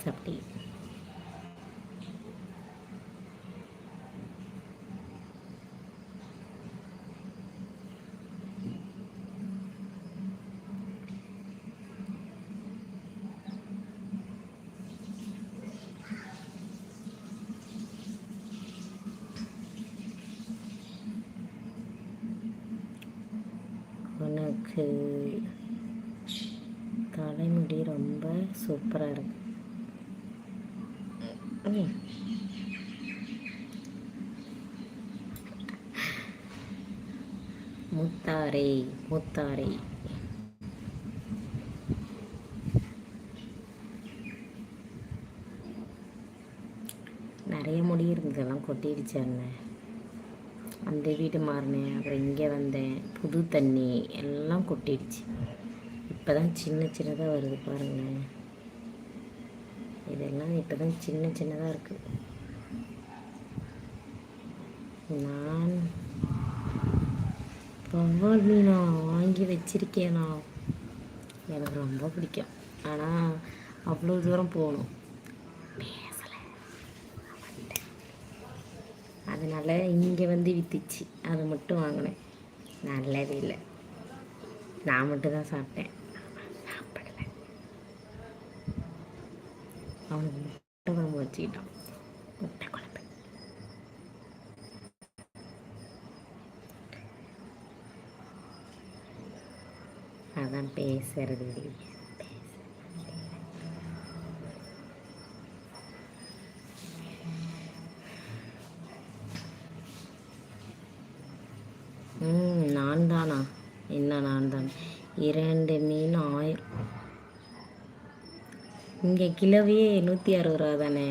சாப்பிட்டீங்க உனக்கு தலைமுடி ரொம்ப சூப்பராக இருக்குது முத்தாரை முத்தாரை நிறைய முடி இருந்ததெல்லாம் கொட்டிடுச்சு அண்ணன் அந்த வீடு மாறினேன் அப்புறம் இங்கே வந்தேன். புது தண்ணி எல்லாம் கொட்டிடுச்சு. இப்போ தான் சின்ன சின்னதாக வருது பாருங்களேன் இதெல்லாம் இப்போ தான் சின்ன சின்னதாக இருக்குது நான் வவ்வால் மீனா வாங்கி வச்சிருக்கேனா? எனக்கு ரொம்ப பிடிக்கும். ஆனால் அவ்வளோ தூரம் போகணும். பேசலை. அதனால் இங்கே வந்து வித்துச்சு. அதை மட்டும் வாங்கினேன். நல்லது இல்லை. நான் மட்டும் தான் சாப்பிட்டேன். அவனுக்கு முட்டை குழம்பு வச்சுக்கிட்டான் முட்டை குழம்பு அதான் பேசுறது இல்லையே ம் நான் தானா என்ன நான் தான் இரண்டு மீன் ஆயிரம். இங்கே கிலோவே நூற்றி அறுபது ரூபா தானே?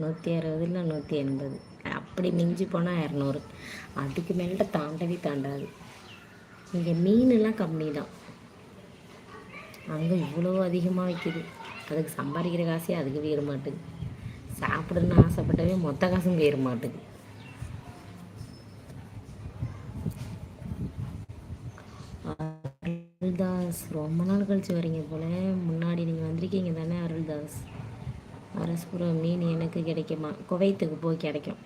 நூற்றி அறுபது இல்லை நூற்றி எண்பது. அப்படி மிஞ்சி போனால் இரநூறு. அதுக்கு மேலே தாண்டவே தாண்டாது. இங்கே மீனெல்லாம் கம்மி தான் அங்கே இவ்வளோ அதிகமாக விற்கிது அதுக்கு சம்பாதிக்கிற காசே அதுக்கு வேற மாட்டுது. சாப்பிடணும்னு ஆசைப்பட்டவே மொத்த காசும் வேற மாட்டுது. அருள்தாஸ் ரொம்ப நாள் கழிச்சு வரீங்க போல. முன்னாடி நீங்கள் வந்திருக்கீங்க தானே அருள்தாஸ்? அரசுபுரம் மீன் எனக்கு கிடைக்குமா? குவைத்துக்கு போய் கிடைக்கும்.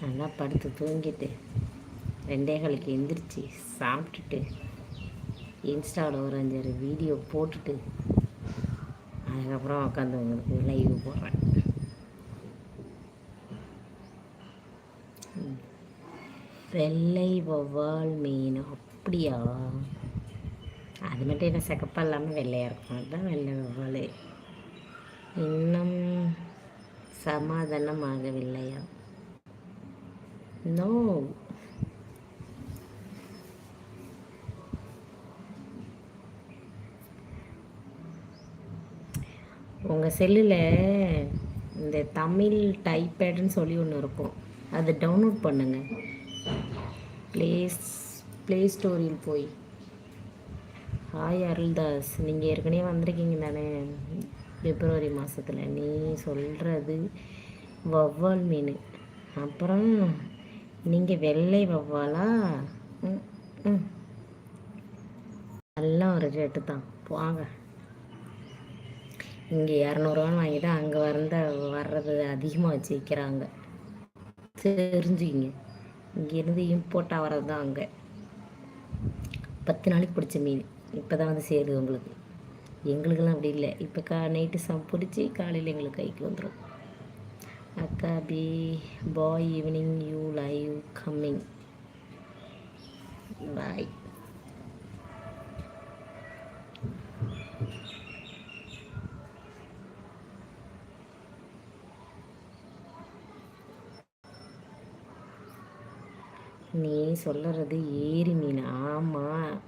நல்லா படுத்து தூங்கிட்டு ரெண்டே காலுக்கு எந்திரிச்சு சாப்பிட்டுட்டு இன்ஸ்டாவில் ஒரு அஞ்சாறு வீடியோ போட்டுட்டு அதுக்கப்புறம் உட்காந்து உங்களுக்கு லைவ் போடுறேன். வெள்ளை வவ்வால் மீன் அப்படியா? அது மட்டும் என்ன சிகப்பாக இல்லாமல் வெள்ளையாக இருக்கும். அதுதான் வெள்ளை வௌவால். இன்னும் சமாதானம் ஆகவில்லையா நோ உங்கள் செல்லில் இந்த தமிழ் டைப்பேடுன்னு சொல்லி ஒன்று இருக்கும். அதை டவுன்லோட் பண்ணுங்கள் ப்ளேஸ் ப்ளே ஸ்டோரியில் போய். ஹாய் அருள்தாஸ் நீங்கள் ஏற்கனவே வந்திருக்கீங்க தானே? பிப்ரவரி மாதத்தில் நீ சொல்கிறது வவ்வால் மீன். அப்புறம் நீங்கள் வெள்ளை வவ்வாலா ம், ம். எல்லாம் ஒரு ரேட்டு தான். வாங்க இங்கே இரநூறுவான்னு வாங்கி தான் அங்கே வந்த வர்றது அதிகமாக வச்சு விற்கிறாங்க தெரிஞ்சுக்கிங்க. இங்கேருந்து இம்போர்ட்டாக வர்றது தான் அங்கே. பத்து நாளைக்கு பிடிச்ச மீன். இப்போ தான் வந்து சேருது உங்களுக்கு. எங்களுக்கெல்லாம் அப்படி இல்லை. இப்போ கா நைட்டு சம் பிடிச்சி காலையில் எங்களுக்கு கைக்கு வந்துடும் அக்கா B bye evening you live coming bye நீ சொல்லுறது ஏரி மீன். ஆமாம்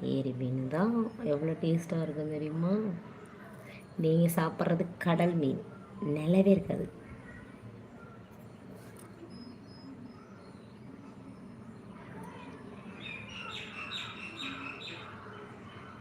ஏரி மீன் தான் எவ்வளோ டேஸ்ட்டாக இருக்கும் தெரியுமா? நீங்கள் சாப்பிட்றது கடல் மீன். நிலவே இருக்காது.